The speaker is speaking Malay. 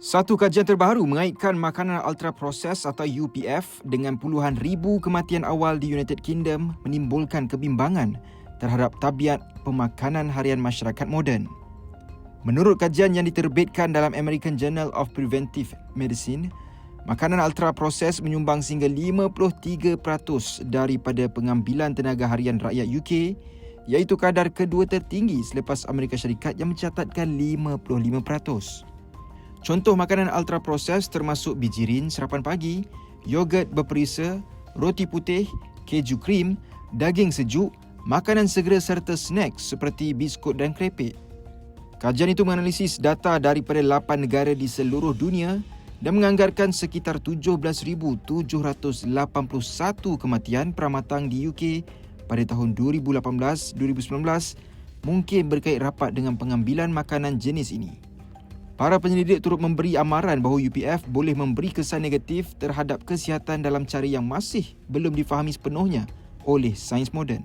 Satu kajian terbaru mengaitkan makanan ultra proses atau UPF dengan puluhan ribu kematian awal di United Kingdom menimbulkan kebimbangan terhadap tabiat pemakanan harian masyarakat moden. Menurut kajian yang diterbitkan dalam American Journal of Preventive Medicine, makanan ultra proses menyumbang sehingga 53% daripada pengambilan tenaga harian rakyat UK iaitu kadar kedua tertinggi selepas Amerika Syarikat yang mencatatkan 55%. Contoh makanan ultra proses termasuk bijirin sarapan pagi, yogurt berperisa, roti putih, keju krim, daging sejuk, makanan segera serta snack seperti biskut dan krepek. Kajian itu menganalisis data daripada 8 negara di seluruh dunia dan menganggarkan sekitar 17,781 kematian pramatang di UK pada tahun 2018-2019 mungkin berkait rapat dengan pengambilan makanan jenis ini. Para penyelidik turut memberi amaran bahawa UPF boleh memberi kesan negatif terhadap kesihatan dalam cara yang masih belum difahami sepenuhnya oleh sains moden.